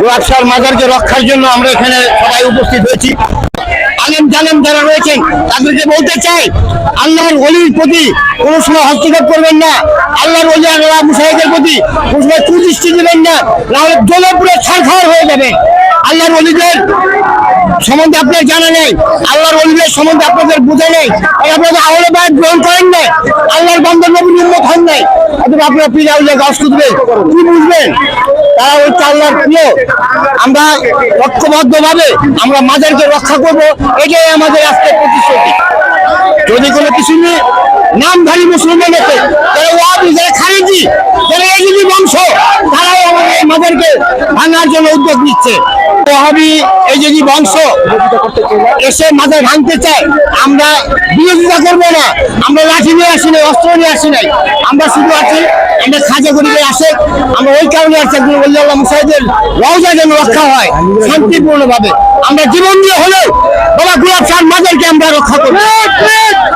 গোয়াকসার মাজারকে রক্ষার জন্য আমরা এখানে সবাই উপস্থিত হয়েছি। আলেম জালেম যারা রয়েছেন, তাদেরকে বলতে চাই, আল্লাহর অলির প্রতি কোনো সময় হস্তক্ষেপ করবেন না। আল্লাহর অলি আল্লাহ মুসাহিদের প্রতি কোনো সময় কুদৃষ্টি দেবেন না নাহলে জ্বলে পুরো ছাড়খাড় হয়ে যাবে। আল্লাহর অলিদের সম্বন্ধে আপনার জানা নেই, আল্লাহর অলিদের সম্বন্ধে আপনাদের বোঝা নেই আপনাদের আহলে বায়াত গ্রহণ করেন না আল্লাহর বান্দর নবীর উন্মত হন নাই। অথবা আপনার আউলিয়া গাছ খুঁজবে কি বুঝবেন? তারা ওই আল্লাহর প্রিয় আমরা ঐক্যবদ্ধ ভাবে আমরা মাজারকে রক্ষা করব, এটাই আমাদের আজকে প্রতিশ্রুতি। যদি কোনো কিছু নিয়ে নামধারী মুসলমান আছে যারা ওয়াবি যারা খারিজি, যারা এগুলি বংশ তারাই আমাদের মাজারকে ভাঙার জন্য উদ্যোগ নিচ্ছে। ওহাবি এই যে বংশ এসে মাজার ভাঙতে চায়, আমরা বিরোধিতা করব না। আমরা লাঠি নিয়ে আসি নাই, অস্ত্র নিয়ে আসি নাই। আমরা শুধু আছি আমরা খাজা গরিবে আসে। আমরা ওই কারণে আসছি একজন আল্লাহ মুসাহিদের রওজা যেন রক্ষা হয়, শান্তিপূর্ণভাবে। আমরা জীবন দিয়ে হলেও বাবা গুলাব শাহ মাদেরকে আমরা রক্ষা করব।